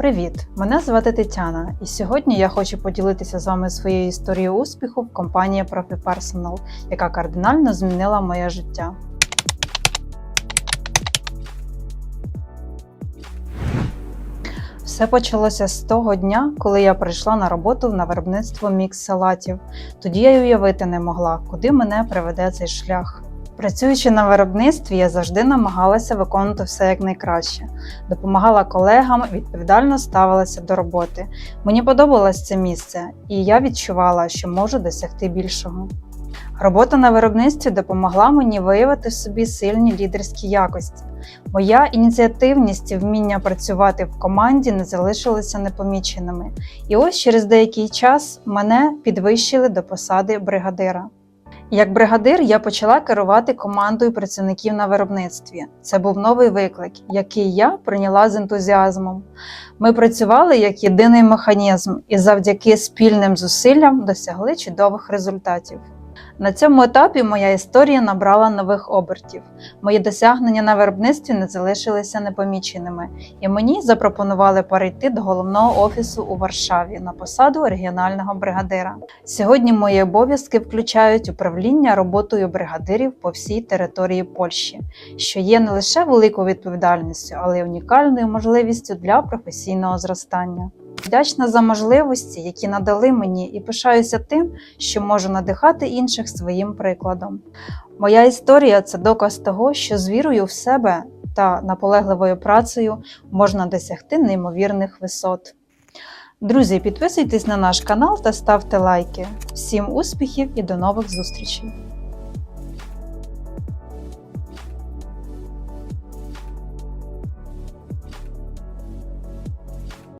Привіт! Мене звати Тетяна, і сьогодні я хочу поділитися з вами своєю історією успіху в компанії ProfiPersonal, яка кардинально змінила моє життя. Все почалося з того дня, коли я прийшла на роботу на виробництво мікс салатів. Тоді я й уявити не могла, куди мене приведе цей шлях. Працюючи на виробництві, я завжди намагалася виконувати все якнайкраще, допомагала колегам, відповідально ставилася до роботи. Мені подобалось це місце, і я відчувала, що можу досягти більшого. Робота на виробництві допомогла мені виявити в собі сильні лідерські якості. Моя ініціативність і вміння працювати в команді не залишилися непоміченими. І ось через деякий час мене підвищили до посади бригадира. Як бригадир я почала керувати командою працівників на виробництві. Це був новий виклик, який я прийняла з ентузіазмом. Ми працювали як єдиний механізм і завдяки спільним зусиллям досягли чудових результатів. На цьому етапі моя історія набрала нових обертів. Мої досягнення на виробництві не залишилися непоміченими, і мені запропонували перейти до головного офісу у Варшаві на посаду регіонального бригадира. Сьогодні мої обов'язки включають управління роботою бригадирів по всій території Польщі, що є не лише великою відповідальністю, але й унікальною можливістю для професійного зростання. Вдячна за можливості, які надали мені, і пишаюся тим, що можу надихати інших своїм прикладом. Моя історія це доказ того, що з вірою в себе та наполегливою працею можна досягти неймовірних висот. Друзі, підписуйтесь на наш канал та ставте лайки. Всім успіхів і до нових зустрічей!